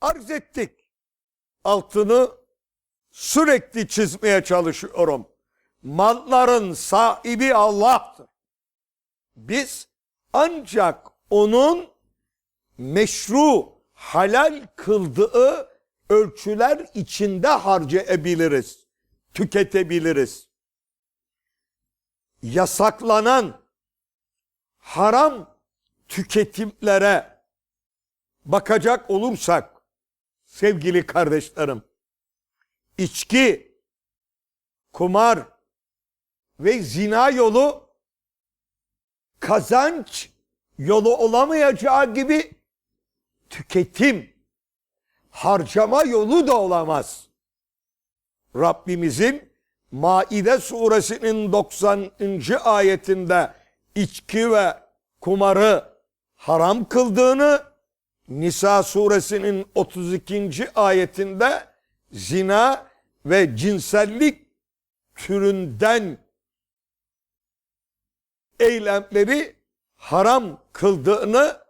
arz ettik. Altını sürekli çizmeye çalışıyorum. Malların sahibi Allah'tır. Biz ancak onun meşru, halal kıldığı ölçüler içinde harcayabiliriz, tüketebiliriz. Yasaklanan haram tüketimlere bakacak olursak sevgili kardeşlerim, içki, kumar ve zina yolu kazanç yolu olamayacağı gibi tüketim, harcama yolu da olamaz. Rabbimizin Maide suresinin 90. ayetinde içki ve kumarı haram kıldığını, Nisa suresinin 32. ayetinde zina ve cinsellik türünden eylemleri haram kıldığını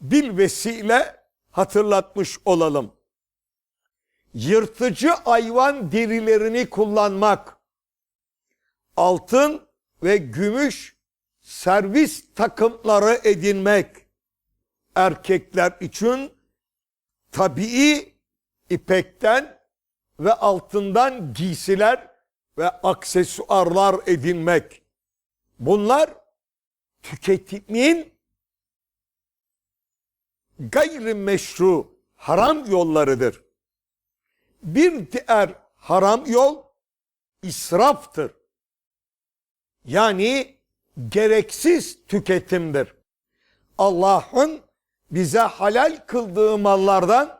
bil vesile hatırlatmış olalım. Yırtıcı hayvan derilerini kullanmak, altın ve gümüş servis takımları edinmek, erkekler için tabii ipekten ve altından giysiler ve aksesuarlar edinmek. Bunlar tüketimin gayrimeşru haram yollarıdır. Bir diğer haram yol israftır. Yani gereksiz tüketimdir. Allah'ın bize halal kıldığı mallardan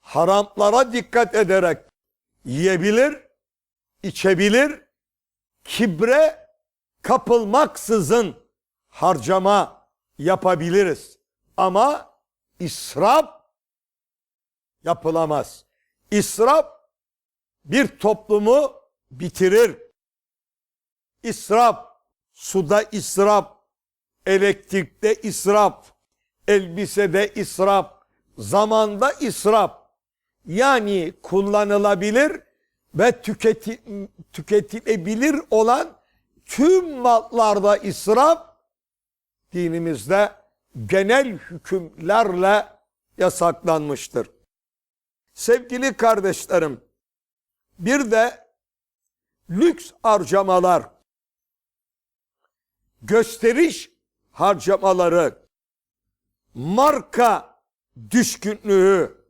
haramlara dikkat ederek yiyebilir, içebilir, kibre kapılmaksızın harcama yapabiliriz. Ama israf yapılamaz. İsraf bir toplumu bitirir. İsraf, suda israf, elektrikte israf, elbisede israf, zamanda israf. Yani kullanılabilir ve tüketi, tüketilebilir olan tüm mallarda israf dinimizde genel hükümlerle yasaklanmıştır. Sevgili kardeşlerim, bir de lüks harcamalar, gösteriş harcamaları, marka düşkünlüğü,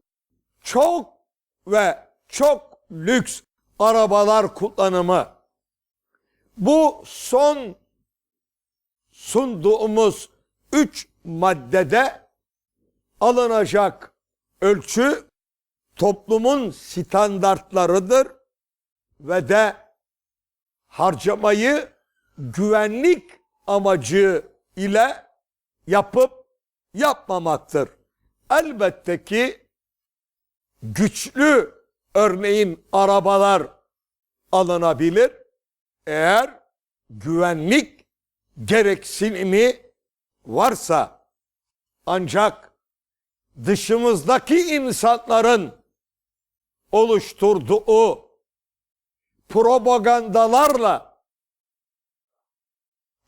çok ve çok lüks arabalar kullanımı, bu son sunduğumuz üç maddede alınacak ölçü toplumun standartlarıdır ve de harcamayı güvenlik amacı ile yapıp yapmamaktır. Elbette ki güçlü örneğin arabalar alınabilir eğer güvenlik gereksinimi varsa ancak dışımızdaki insanların oluşturduğu propagandalarla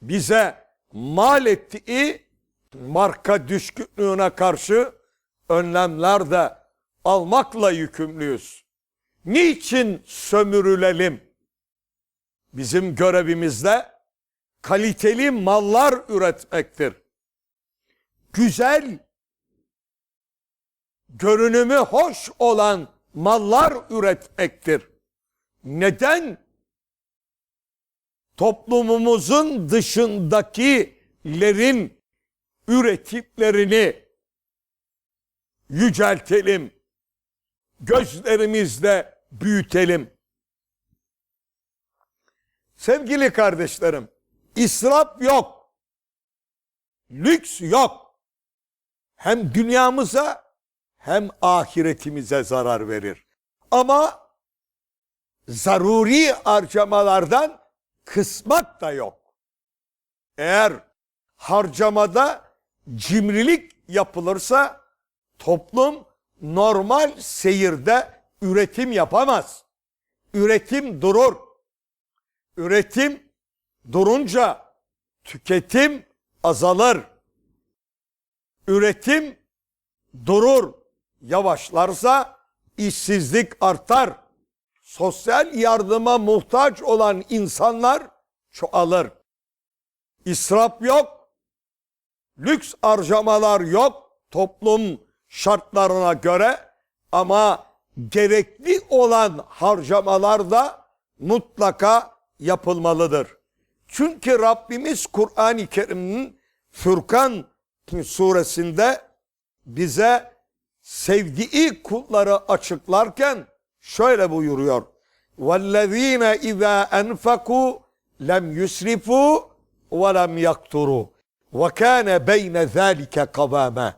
bize mal ettiği marka düşkünlüğüne karşı önlemler de almakla yükümlüyüz. Niçin sömürülelim? Bizim görevimizde kaliteli mallar üretmektir. Güzel, görünümü hoş olan mallar üretmektir. Neden? Toplumumuzun dışındakilerin üretimlerini yüceltelim. Gözlerimizle büyütelim. Sevgili kardeşlerim, israf yok. Lüks yok. Hem dünyamıza hem ahiretimize zarar verir. Ama zaruri harcamalardan kısmak da yok. Eğer harcamada cimrilik yapılırsa toplum normal seyirde üretim yapamaz. Üretim durur. Üretim durunca tüketim azalır. Üretim durur, yavaşlarsa işsizlik artar. Sosyal yardıma muhtaç olan insanlar çoğalır. İsraf yok, lüks harcamalar yok toplum şartlarına göre ama gerekli olan harcamalar da mutlaka yapılmalıdır. Çünkü Rabbimiz Kur'an-ı Kerim'in Furkan suresinde bize sevdiği kulları açıklarken şöyle buyuruyor. وَالَّذ۪ينَ اِذَا اَنْفَقُوا لَمْ يُسْرِفُوا وَلَمْ يَقْتُرُوا وَكَانَ بَيْنَ ذَٰلِكَ قَوَامًا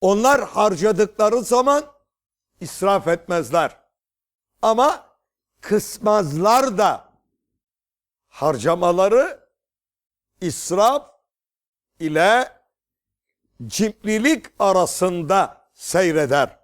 Onlar harcadıkları zaman israf etmezler. Ama kısmazlar da harcamaları israf ile cimrilik arasında seyreder.